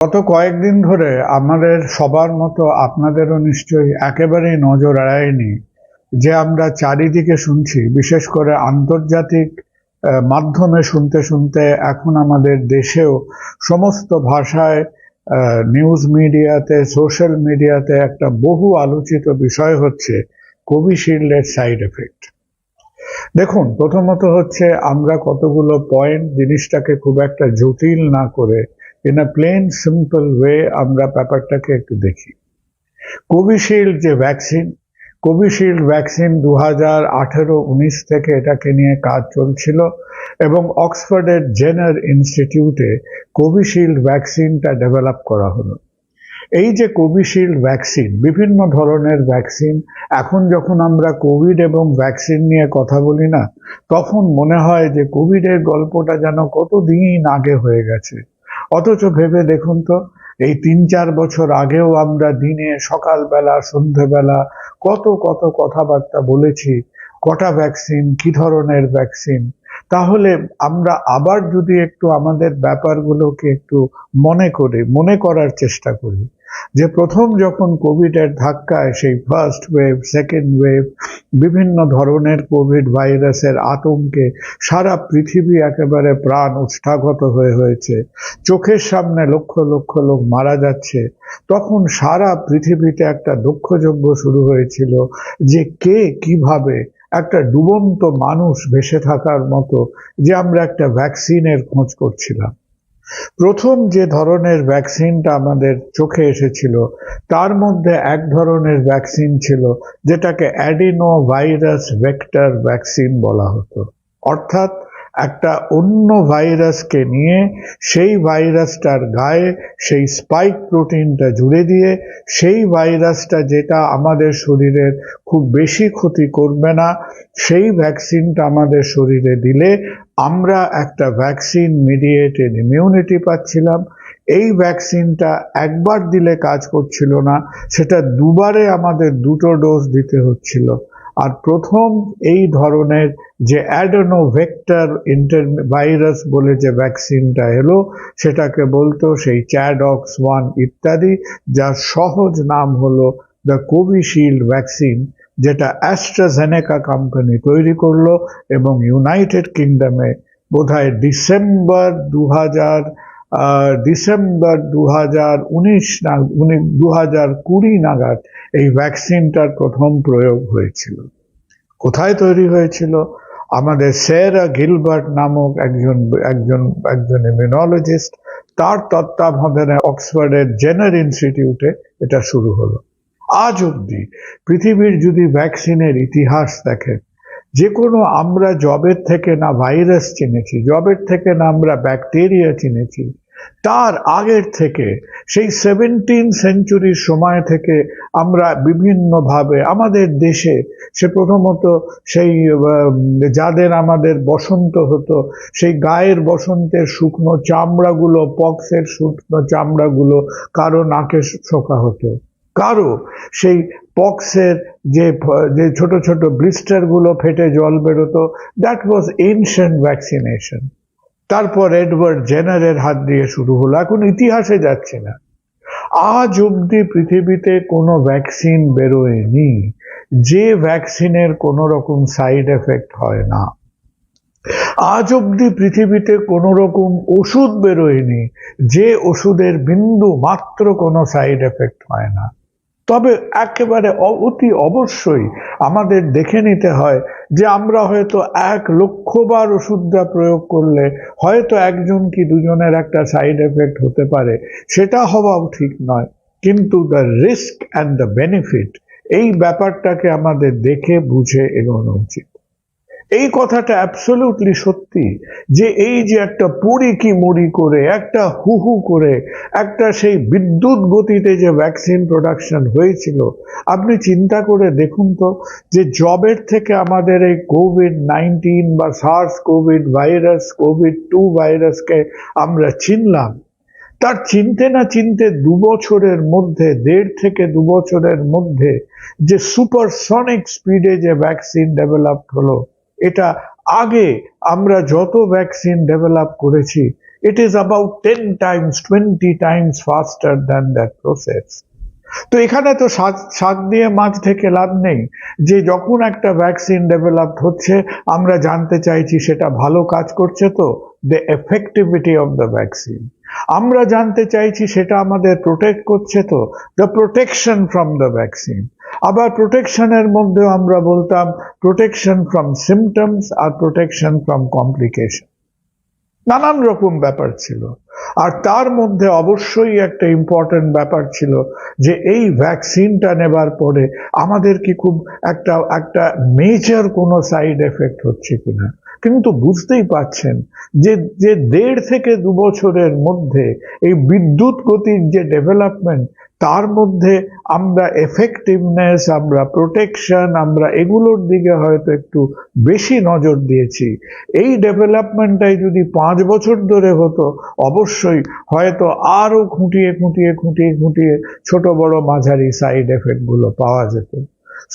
গত কয়েকদিন ধরে আমাদের সবার মতো আপনাদেরও নিশ্চয়ই একেবারেই নজর এড়ায়নি যে আমরা চারিদিকে শুনছি, বিশেষ করে আন্তর্জাতিক মাধ্যমে শুনতে শুনতে এখন আমাদের দেশেও সমস্ত ভাষায় নিউজ মিডিয়াতে সোশ্যাল মিডিয়াতে একটা বহু আলোচিত বিষয় হচ্ছে কোভিশিল্ডের সাইড এফেক্ট দেখুন, প্রথমত হচ্ছে আমরা কতগুলো পয়েন্ট জিনিসটাকে খুব একটা জটিল না করে in a plain simple way আমরা ব্যাপারটাকে একটু দেখি। কোভিশিল্ড যে ভ্যাকসিন কোভিশিল্ড ভ্যাকসিন দু হাজার আঠেরো উনিশ থেকে এটাকে নিয়ে কাজ চলছিল এবং অক্সফোর্ডের জেনার ইনস্টিটিউটে কোভিশিল্ড ভ্যাকসিনটা ডেভেলপ করা হলো। এই যে কোভিশিল্ড ভ্যাকসিন বিভিন্ন ধরনের ভ্যাকসিন এখন যখন আমরা কোভিড এবং ভ্যাকসিন নিয়ে কথা বলি না, তখন মনে হয় যে কোভিডের গল্পটা যেন কতদিন আগে হয়ে গেছে। অথচ ভেবে দেখুন তো, এই তিন চার বছর আগেও আমরা দিনে সকালবেলা, সন্ধেবেলা কত কত কথাবার্তা বলেছি, কটা ভ্যাকসিন কি ধরনের ভ্যাকসিন তাহলে আমরা আবার যদি একটু আমাদের ব্যাপারগুলোকে একটু মনে করে, মনে করার চেষ্টা করি। যে প্রথম যখন কোভিডের ধাক্কায় সেই ফার্স্ট ওয়েভ সেকেন্ড ওয়েভ বিভিন্ন ধরনের কোভিড ভাইরাসের আতঙ্কে সারা পৃথিবী একেবারে প্রাণ উষ্ঠাগত হয়ে হয়েছে, চোখের সামনে লক্ষ লক্ষ লোক মারা যাচ্ছে, তখন সারা পৃথিবীতে একটা দক্ষযজ্ঞ শুরু হয়েছিল যে কে কীভাবে একটা ডুবন্ত মানুষ ভেসে থাকার মতো যে আমরা একটা ভ্যাকসিনের খোঁজ করছিলাম। প্রথম যে ধরনের ভ্যাকসিনটা আমাদের চোখে এসেছিল, তার মধ্যে এক ধরনের ভ্যাকসিন ছিল, যেটাকে অ্যাডিনো ভাইরাস ভেক্টর ভ্যাকসিন বলা হতো। অর্থাৎ একটা অন্য ভাইরাসকে নিয়ে সেই ভাইরাসটার গায়ে সেই স্পাইক প্রোটিনটা জুড়ে দিয়ে সেই ভাইরাসটা যেটা আমাদের শরীরের খুব বেশি ক্ষতি করবে না, সেই ভ্যাকসিনটা আমাদের শরীরে দিলে আমরা একটা ভ্যাকসিন মিডিয়েটেড ইমিউনিটি পাচ্ছিলাম। এই ভ্যাকসিনটা একবার দিলে কাজ করছিল না, সেটা দুবারে আমাদের দুটো ডোজ দিতে হচ্ছিল। আর প্রথম এই ধরনের যে অ্যাডেনোভেক্টর ইন্টার ভাইরাস বলে যে ভ্যাকসিনটা এলো, সেটাকে বলতো সেই চ্যাডক্স ওয়ান ইত্যাদি, যার সহজ নাম হলো দ্য কোভিশিল্ড ভ্যাকসিন, যেটা অ্যাস্ট্রাজেনেকা কোম্পানি তৈরি করল এবং ইউনাইটেড কিংডমে বোধহয় ডিসেম্বর দু হাজার ডিসেম্বর দু হাজার উনিশ দু কুড়ি নাগাদ এই ভ্যাকসিনটার প্রথম প্রয়োগ হয়েছিল। কোথায় তৈরি হয়েছিল? আমাদের সেরা গিলবার্ট নামক একজন একজন একজন ইমিউনোলজিস্ট তার তত্ত্বাবধানে অক্সফোর্ডের জেনার ইনস্টিটিউটে এটা শুরু হলো। আজ অবধি পৃথিবীর যদি ভ্যাকসিনের ইতিহাস দেখেন যে কোনো আমরা জবের থেকে না ভাইরাস চিনেছি জবের থেকে না আমরা ব্যাকটেরিয়া চিনেছি তার আগের থেকে, সেই সেভেন্টিন সেঞ্চুরির সময় থেকে আমরা বিভিন্নভাবে আমাদের দেশে সে প্রথমত সেই যাদের আমাদের বসন্ত হতো, সেই গায়ের বসন্তের শুকনো চামড়াগুলো, পক্সের শুকনো চামড়াগুলো কারও নাকে শোকা হতো। কারও সেই পক্সের যে যে ছোট ছোট ব্লিস্টারগুলো ফেটে জল বেরোতো দ্যাট ওয়াজ এনশিয়েন্ট ভ্যাকসিনেশন তারপর এডওয়ার্ড জেনারের হাত দিয়ে শুরু হলো। এখন ইতিহাসে যাচ্ছে না। আজ অবধি পৃথিবীতে কোনো ভ্যাকসিন বেরোয়নি। যে ভ্যাকসিনের কোনো রকম সাইড এফেক্ট হয় না। আজ অবধি পৃথিবীতে কোনো রকম ওষুধ বেরোয়নি। যে ওষুধের বিন্দু মাত্র কোনো সাইড এফেক্ট হয় না। তবে একেবারে অতি অবশ্যই আমাদের দেখে নিতে হয় যে আমরা হয়তো এক লক্ষবার ওষুধটা প্রয়োগ করলে হয়তো একজন কি দুজনের একটা সাইড এফেক্ট হতে পারে, সেটা হওয়াও ঠিক নয়। কিন্তু the risk and the benefit এই ব্যাপারটাকে আমাদের দেখে, বুঝে এগোনো উচিত। এই কথাটা অ্যাবসলিউটলি সত্যি যে এই যে একটা পুরি কি মুড়ি করে, একটা হু হু করে, একটা সেই বিদ্যুৎ গতিতে যে ভ্যাকসিন প্রোডাকশন হয়েছিল, আপনি চিন্তা করে দেখুন তো যে জবের থেকে আমাদের এই কোভিড নাইন্টিন বা SARS COVID virus COVID two ভাইরাসকে আমরা চিনলাম। তার চিনতে না চিনতে দু বছরের মধ্যে, দেড় থেকে দু বছরের মধ্যে যে সুপারসনিক স্পিডে যে ভ্যাকসিন ডেভেলপ হলো এটা আগে আমরা যত ভ্যাকসিন ডেভেলপ করেছি It is about 10 times, 20 times faster than that process. তো এখানে তো শাক দিয়ে মাছ থেকে লাভ নেই। যে যখন একটা ভ্যাকসিন ডেভেলপ হচ্ছে আমরা জানতে চাইছি সেটা ভালো কাজ করছে তো the effectiveness of the vaccine আমরা জানতে চাইছি সেটা আমাদের প্রোটেক্ট করছে তো the protection from the vaccine আবার প্রোটেকশনের মধ্যেও আমরা বলতাম প্রোটেকশন ফ্রম সিমটমস আর প্রোটেকশন ফ্রম কমপ্লিকেশন নানান রকম ব্যাপার ছিল। আর তার মধ্যে অবশ্যই একটা ইম্পর্টেন্ট ব্যাপার ছিল যে এই ভ্যাকসিনটা নেবার পরে আমাদের কি খুব একটা একটা মেজর কোনো সাইড এফেক্ট হচ্ছে কিনা। কিন্তু বুঝতেই পাচ্ছেন যে যে দেড় থেকে দু বছরের মধ্যে এই বিদ্যুৎ গতির যে ডেভেলপমেন্ট তার মধ্যে আমরা এফেক্টিভনেস আমরা প্রোটেকশন আমরা এগুলোর দিকে হয়তো একটু বেশি নজর দিয়েছি। এই ডেভেলপমেন্টটাই যদি পাঁচ বছর ধরে হতো, অবশ্যই হয়তো আরও খুঁটিয়ে খুঁটিয়ে খুঁটিয়ে খুঁটিয়ে ছোট বড় মাঝারি সাইড এফেক্টগুলো পাওয়া যেত।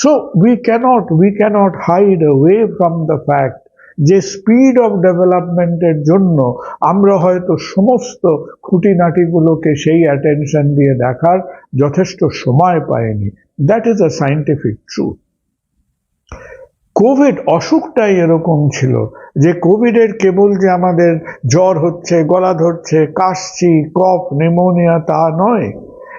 So we can't we can't hide away from the fact যে স্পিড অফ ডেভেলপমেন্টের জন্য আমরা হয়তো সমস্ত খুঁটিনাটিগুলোকে সেই অ্যাটেনশন দিয়ে দেখার যথেষ্ট সময় পাইনি। That is a scientific truth COVID অসুখটাই এরকম ছিল যে কোভিডের কেবল যে আমাদের জ্বর হচ্ছে, গলা ধরছে, কাশছি, কফ নিউমোনিয়া তা নয়।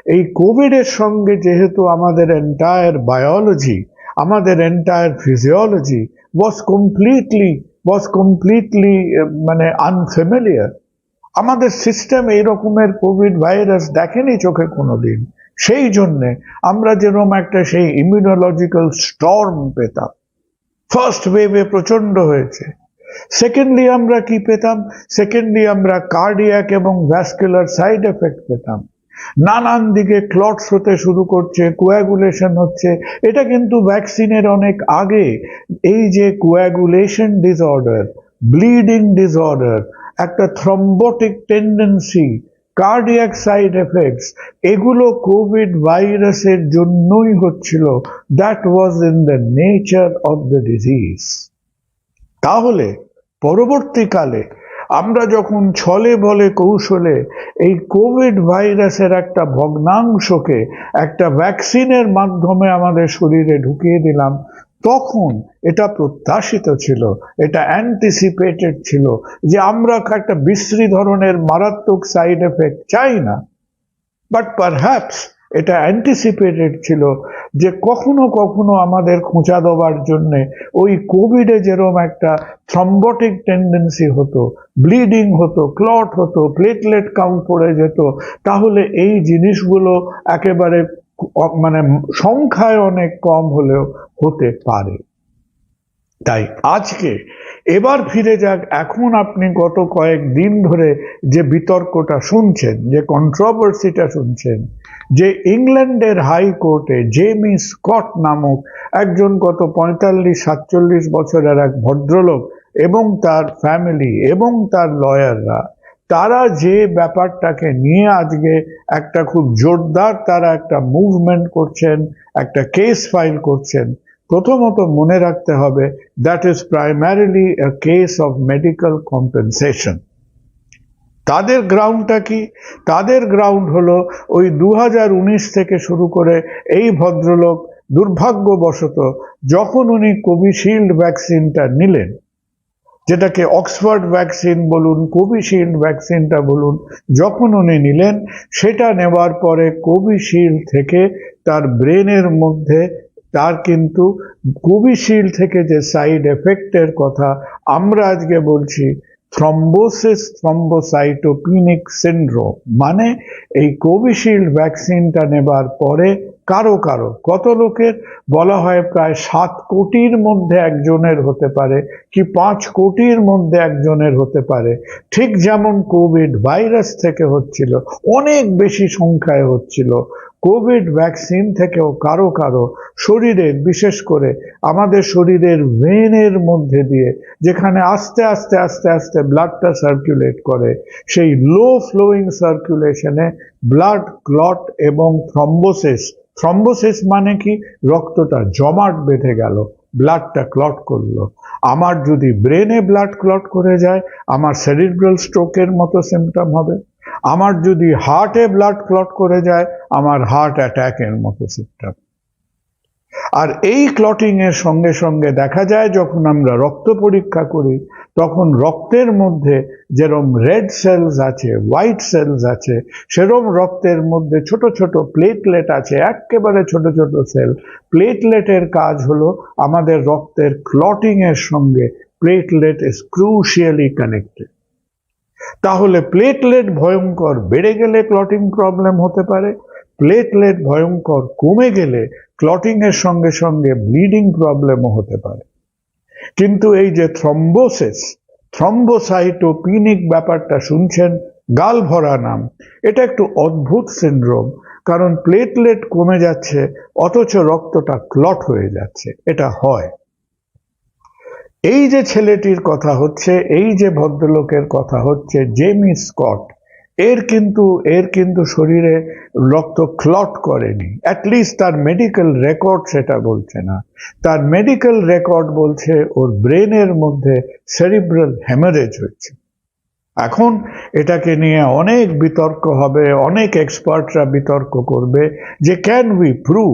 এই কোভিডের সঙ্গে যেহেতু আমাদের এন্টায়ার বায়োলজি আমাদের entire physiology was completely was completely মানে আনফেমিলিয়ার আমাদের সিস্টেম এই রকমের কোভিড ভাইরাস দেখেনি চোখে কোনোদিন। সেই জন্যে আমরা যেরকম একটা সেই ইমিউনোলজিক্যাল স্টর্ম পেতাম। ফার্স্ট ওয়েভে প্রচণ্ড হয়েছে। সেকেন্ডলি আমরা কি পেতাম? সেকেন্ডলি আমরা কার্ডিয়াক এবং ভ্যাসকুলার সাইড এফেক্ট পেতাম। নানান দিকে ক্লটস হতে শুরু করছে কোয়াগুলেশন হচ্ছে। এটা কিন্তু ভ্যাকসিনের অনেক আগে। এই যে কোয়াগুলেশন ডিসঅর্ডার ব্লিডিং ডিসঅর্ডার একটা thrombotic tendency cardiac side effects এগুলো কোভিড ভাইরাসের জন্যই হচ্ছিল। That was in the nature of the disease তাহলে, পরবর্তীকালে আমরা যখন ছলে বলে কৌশলে এই কোভিড ভাইরাসের একটা ভগ্নাংশকে, একটা ভ্যাকসিনের মাধ্যমে আমাদের শরীরে ঢুকিয়ে দিলাম, তখন এটা প্রত্যাশিত ছিল, এটা অ্যান্টিসিপেটেড ছিল যে আমরা একটা বিশ্রী ধরনের মারাত্মক সাইড এফেক্ট চাই না। বাট পারহ্যাপস এটা অ্যান্টিসিপেটেড ছিল যে কখনো কখনো আমাদের খোঁচা দেওয়ার জন্যে ওই কোভিডে যেরকম একটা থ্রম্বটিক টেন্ডেন্সি হতো ব্লিডিং হতো ক্লট হতো প্লেটলেট কাউন্ট পড়ে যেত, তাহলে এই জিনিসগুলো একেবারে মানে সংখ্যায় অনেক কম হলেও হতে পারে। তাই আজকে এবার ফিরে যাক, এখন আপনি গত কয়েক দিন ধরে যে বিতর্কটা শুনছেন, যে কন্ট্রোভার্সিটা শুনছেন, যে ইংল্যান্ডের হাইকোর্টে জেমি স্কট নামক একজন গত পঁয়তাল্লিশ, সাতচল্লিশ বছরের এক ভদ্রলোক এবং তার ফ্যামিলি এবং তার লয়াররা তারা যে ব্যাপারটাকে নিয়ে আজকে একটা খুব জোরদার তারা একটা মুভমেন্ট করছেন, একটা কেস ফাইল করছেন প্রথমত মনে রাখতে হবে that is primarily a case of medical compensation তাদের গ্রাউন্ডটা কি? তাদের গ্রাউন্ড হলো ওই দুহাজার উনিশ থেকে শুরু করে এই ভদ্রলোক দুর্ভাগ্যবশত যখন উনি কোভিশিল্ড ভ্যাকসিনটা নিলেন, যেটাকে অক্সফোর্ড ভ্যাকসিন বলুন, কোভিশিল্ড ভ্যাকসিনটা বলুন, যখন উনি নিলেন, সেটা নেওয়ার পরে কোভিশিল্ড থেকে তার ব্রেনের মধ্যে তার কিন্তু কোভিশিল্ড থেকে যে সাইড এফেক্টের কথা আমরা আজকে বলছি থ্রম্বোসিস থ্রম্বোসাইটোপিনিক সিন্ড্রোম মানে এই কোভিশিল্ড ভ্যাকসিনটা নেবার পরে কারও কারও, কত লোকের বলা হয় প্রায় সাত কোটির মধ্যে একজনের হতে পারে কি পাঁচ কোটির মধ্যে একজনের হতে পারে, ঠিক যেমন কোভিড ভাইরাস থেকে হচ্ছিল, অনেক বেশি সংখ্যায় হচ্ছিল কোভিড ভ্যাকসিন থেকেও কারও কারও শরীরের বিশেষ করে আমাদের শরীরের ভেনের মধ্যে দিয়ে, যেখানে আস্তে আস্তে আস্তে আস্তে ব্লাডটা সার্কুলেট করে, সেই লো ফ্লোয়িং সার্কুলেশনে ব্লাড ক্লট এবং থ্রম্বোসিস থ্রম্বোসিস মানে কি? রক্তটা জমাট বেঁধে গেল ব্লাডটা ক্লট করল। আমার যদি ব্রেনে ব্লাড ক্লট করে যায়, আমার সেরিব্রাল স্ট্রোকের মতো সিমটম হবে। আমার যদি হার্টে ব্লাড ক্লট করে যায়, আমার হার্ট অ্যাট্যাকের মতো সিমটম আর এই ক্লটিং এর সঙ্গে সঙ্গে দেখা যায়, যখন আমরা রক্ত পরীক্ষা করি, তখন রক্তের মধ্যে যেরম রেড সেলস আছে হোয়াইট সেলস আছে, সেরম রক্তের মধ্যে ছোট ছোট প্লেটলেট আছে, একেবারে ছোট ছোট সেল প্লেটলেটের কাজ হলো আমাদের রক্তের ক্লটিং এর সঙ্গে প্লেটলেট ইজ ক্রুশিয়ালি কানেক্টেড তাহলে প্লেটলেট ভয়ঙ্কর বেড়ে গেলে ক্লটিং প্রবলেম হতে পারে প্লেটলেট ভয়ঙ্কর কমে গেলে ক্লটিং এর সঙ্গে সঙ্গে ব্লিডিং প্রবলেমও হতে পারে। কিন্তু এই যে থ্রম্বোসিস থ্রম্বোসাইটোপিনিক ব্যাপারটা শুনছেন, গাল ভরা নাম, এটা একটু অদ্ভুত সিন্ড্রোম কারণ প্লেটলেট কমে যাচ্ছে, অথচ রক্তটা ক্লট হয়ে যাচ্ছে, এটা হয়। এই যে ছেলেটির কথা হচ্ছে, এই যে ভদ্রলোকের কথা হচ্ছে জেমি স্কট এর কিন্তু এর কিন্তু শরীরে রক্ত ক্লট করেনি। অ্যাটলিস্ট তার মেডিকেল রেকর্ড সেটা বলছে না। তার মেডিকেল রেকর্ড বলছে ওর ব্রেনের মধ্যে সেরিব্রাল হ্যামারেজ হয়েছে। এখন এটাকে নিয়ে অনেক বিতর্ক হবে, অনেক এক্সপার্টরা বিতর্ক করবে যে ক্যান উই প্রুভ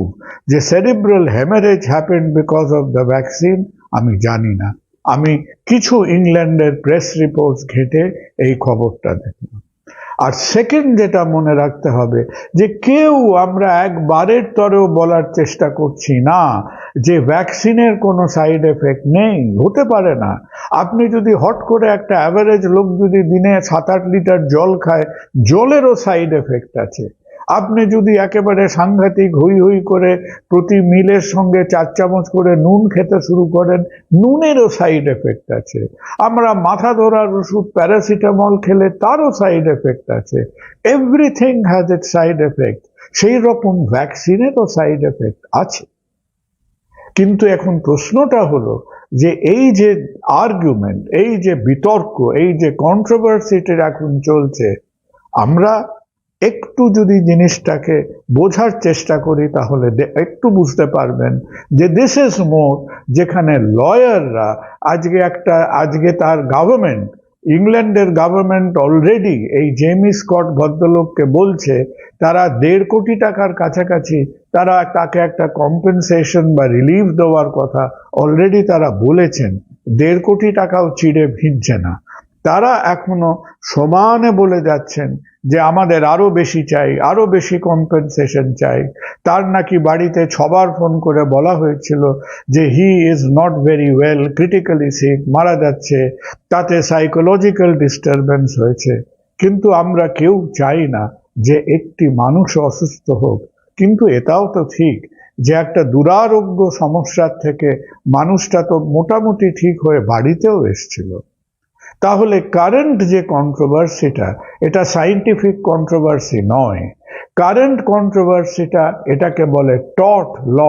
যে cerebral haemorrhage happened because of the vaccine আমি জানি না। আমি কিছু ইংল্যান্ডের প্রেস রিপোর্ট ঘেটে এই খবরটা দেখলাম। আর সেকেন্ড যেটা মনে রাখতে হবে, যে কেউ আমরা একবারের তরেও বলার চেষ্টা করছি না যে ভ্যাকসিনের কোনো সাইড এফেক্ট নেই, হতে পারে না। আপনি যদি হট করে একটা অ্যাভারেজ লোক যদি দিনে সাত আট লিটার জল খায়, জলেরও সাইড এফেক্ট আছে। আপনি যদি একেবারে সাংঘাতিক হই হই করে প্রতি মিলের সঙ্গে চার চামচ করে নুন খেতে শুরু করেন, নুনেরও সাইড এফেক্ট আছে। আমরা মাথা ধরার ওষুধ প্যারাসিটামল খেলে তারও সাইড এফেক্ট আছে। Everything has a side effect সেই রকম ভ্যাকসিনেরও সাইড এফেক্ট আছে। কিন্তু এখন প্রশ্নটা হলো যে এই যে আর্গুমেন্ট এই যে বিতর্ক, এই যে কন্ট্রোভার্সিটা এখন চলছে, আমরা একটু যদি জিনিসটাকে বোঝার চেষ্টা করি, তাহলে একটু বুঝতে পারবেন যে দিস ইজ মোর যেখানে লয়াররা আজকে একটা, আজকে তার গভর্নমেন্ট ইংল্যান্ডের গভর্নমেন্ট অলরেডি এই জেমি স্কট ভদ্রলোককে বলছে, তারা দেড় কোটি টাকার কাছাকাছি তারা তাকে একটা কম্পেনসেশন বা রিলিফ দেওয়ার কথা অলরেডি তারা বলেছেন। দেড় কোটি টাকাও চিড়ে ভিজছে না। তারা এখনও সমানে বলে যাচ্ছেন যে আমাদের আরও বেশি চাই, আরও বেশি কম্পেনসেশন চাই। তার নাকি বাড়িতে ছবার ফোন করে বলা হয়েছিল যে he is not very well critically sick মারা যাচ্ছে, তাতে সাইকোলজিক্যাল ডিস্টারবেন্স হয়েছে। কিন্তু আমরা কেউ চাই না যে একটি মানুষ অসুস্থ হোক। কিন্তু এটাও তো ঠিক যে একটা দুরারোগ্য সমস্যার থেকে মানুষটা তো মোটামুটি ঠিক হয়ে বাড়িতেও এসছিল। তাহলে কারেন্ট যে কন্ট্রোভার্সিটা এটা সাইন্টিফিক কন্ট্রোভার্সি নয়। কারেন্ট কন্ট্রোভার্সিটা এটাকে বলে টট ল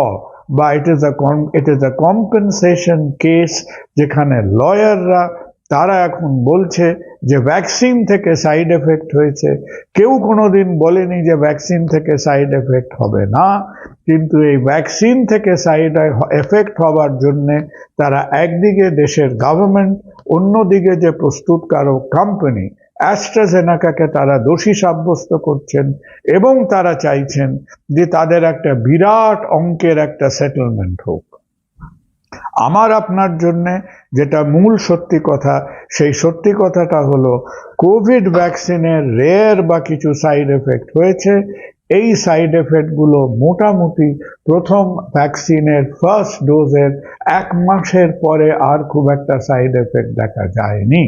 বা it is a it is a compensation case যেখানে লয়াররা তারা এখন বলছে যে ভ্যাকসিন থেকে সাইড এফেক্ট হয়েছে। কেউ কোনোদিন বলেনি যে ভ্যাকসিন থেকে সাইড এফেক্ট হবে না। কিন্তু এই ভ্যাকসিন থেকে সাইড এফেক্ট হবার জন্যে তারা একদিকে দেশের গভর্নমেন্ট অন্যদিকে যে প্রস্তুতকারক কোম্পানি অ্যাস্ট্রাজেনাকাকে তারা দোষী সাব্যস্ত করছেন এবং তারা চাইছেন যে তাদের একটা বিরাট অঙ্কের একটা সেটেলমেন্ট হোক। আমার আপনার জন্য যেটা মূল সত্যি কথা, সেই সত্যি কথাটা হলো কোভিড ভ্যাকসিনের রেয়ার বা কিছু সাইড এফেক্ট হয়েছে এই সাইড এফেক্টগুলো মোটামুটি প্রথম ভ্যাকসিনের ফার্স্ট ডোজের এক মাসের পরে আর খুব একটা সাইড এফেক্ট দেখা যায়নি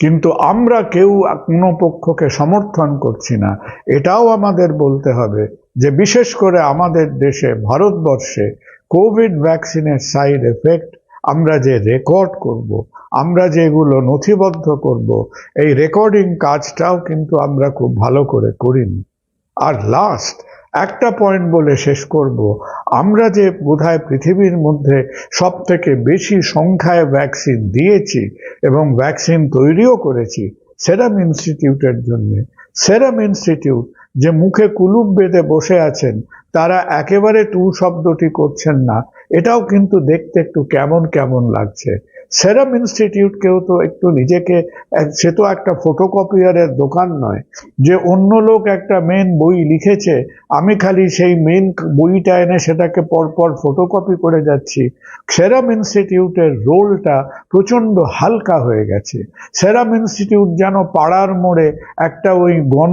কিন্তু আমরা কেউ কোনো পক্ষকে সমর্থন করছি না এটাও আমাদের বলতে হবে যে বিশেষ করে আমাদের দেশে, ভারতবর্ষে কোভিড ভ্যাকসিনের সাইড এফেক্ট আমরা যে রেকর্ড করব। আমরা যেগুলো নথিবদ্ধ করব, এই রেকর্ডিং কাজটাও কিন্তু আমরা খুব ভালো করে করিনি আর লাস্ট একটা পয়েন্ট বলে শেষ করব। আমরা যে বোধহয় পৃথিবীর মধ্যে সব থেকে বেশি সংখ্যায় ভ্যাকসিন দিয়েছি এবং ভ্যাকসিন তৈরিও করেছি সেরাম ইনস্টিটিউটের জন্য। সেরাম ইনস্টিটিউট যে মুখে কুলুপ বেঁধে বসে আছেন, তারা একেবারে টু শব্দটি করছেন না। এটাও কিন্তু দেখতে একটু কেমন কেমন লাগছে। সেরাম ইনস্টিটিউটকেও তো একটু নিজেকে, সে তো একটা ফটোকপিয়ারের দোকান নয়, যে অন্য লোক একটা মেন বই লিখেছে, আমি খালি সেই মেন বইটা এনে সেটাকে পরপর ফটোকপি করে যাচ্ছি। সেরাম ইনস্টিটিউটের রোলটা প্রচণ্ড হালকা হয়ে গেছে। সেরাম ইনস্টিটিউট যেন পাড়ার মোড়ে একটা ওই গণ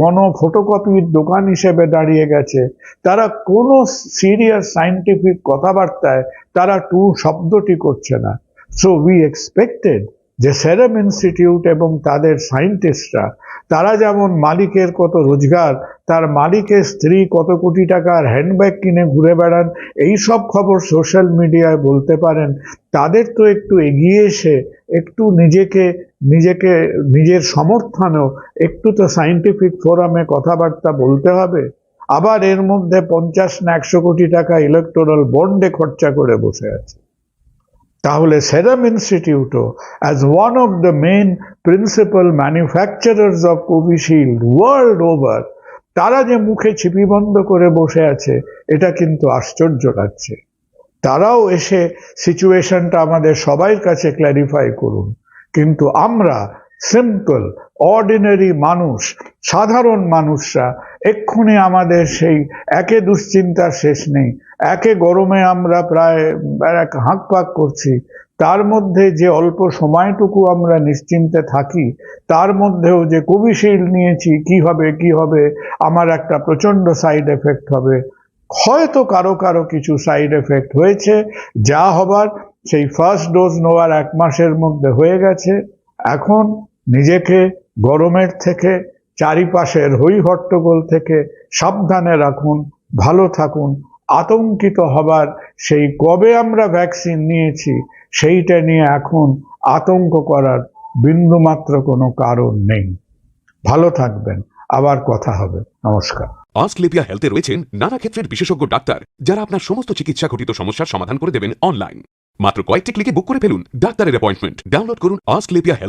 গণ ফটোকপির দোকান হিসেবে দাঁড়িয়ে গেছে। তারা কোনো সিরিয়াস সাইন্টিফিক কথাবার্তায় তারা টু শব্দটি করছে না। সো উই এক্সপেক্টেড যে সেরাম ইনস্টিটিউট এবং তাদের সায়েন্টিস্টরা তারা যেমন মালিকের কত রোজগার, তার মালিকের স্ত্রী কত কোটি টাকার হ্যান্ডব্যাগ কিনে ঘুরে বেড়ান, এই সব খবর সোশ্যাল মিডিয়ায় বলতে পারেন। তাদের তো একটু এগিয়ে এসে, একটু নিজেকে নিজেকে, নিজের সমর্থনেও, একটু তো সাইন্টিফিক ফোরামে কথাবার্তা বলতে হবে। আবার এর মধ্যে পঞ্চাশ না একশো কোটি টাকা ইলেকটোরাল বন্ডে খরচা করে বসে আছে। তাহলে Serum ইনস্টিটিউটও as one of the main principal manufacturers of Covishield world over তারা যে মুখে ছিপি বন্ধ করে বসে আছে, এটা কিন্তু আশ্চর্য লাগছে। তারাও এসে সিচুয়েশনটা আমাদের সবাই কাছে ক্ল্যারিফাই করুন। কিন্তু আমরা সিম্পল অর্ডিনারি মানুষ, সাধারণ মানুষরা, এক্ষুনি আমাদের সেই একে দুশ্চিন্তার শেষ নেই। একে গরমে আমরা প্রায় এক হাঁক পাক করছি। তার মধ্যে যে অল্প সময়টুকু আমরা নিশ্চিন্তে থাকি, তার মধ্যেও যে কোভিশিল্ড নিয়েছি, কি হবে কি হবে, আমার একটা প্রচণ্ড সাইড এফেক্ট হবে। হয়তো কারও কারও কিছু সাইড এফেক্ট হয়েছে, যা হবার সেই ফার্স্ট ডোজ নেওয়ার এক মাসের মধ্যে হয়ে গেছে। এখন নিজেকে গরমের থেকে চারিপাশের হই হট্টগোল থেকে সাবধানে রাখুন, ভালো থাকুন, আতঙ্কিত হবার সেই কবে আমরা ভ্যাকসিন নিয়েছি সেইটা নিয়ে এখন আতঙ্ক করার বিন্দুমাত্র কোনো কারণ নেই। ভালো থাকবেন। আবার কথা হবে। নমস্কার। অস্ট্রেলিয়া হেলথে রয়েছেন নানা ক্ষেত্রের বিশেষজ্ঞ ডাক্তার, যারা আপনার সমস্ত চিকিৎসা ঘটিত সমস্যার সমাধান করে দেবেন অনলাইন মাত্র কয়েকটি ক্লিকে বুক করে ফেলুন, ডাক্তারের অ্যাপয়েন্টমেন্ট ডাউনলোড করুন অস্ট্রেলিয়া হেলথ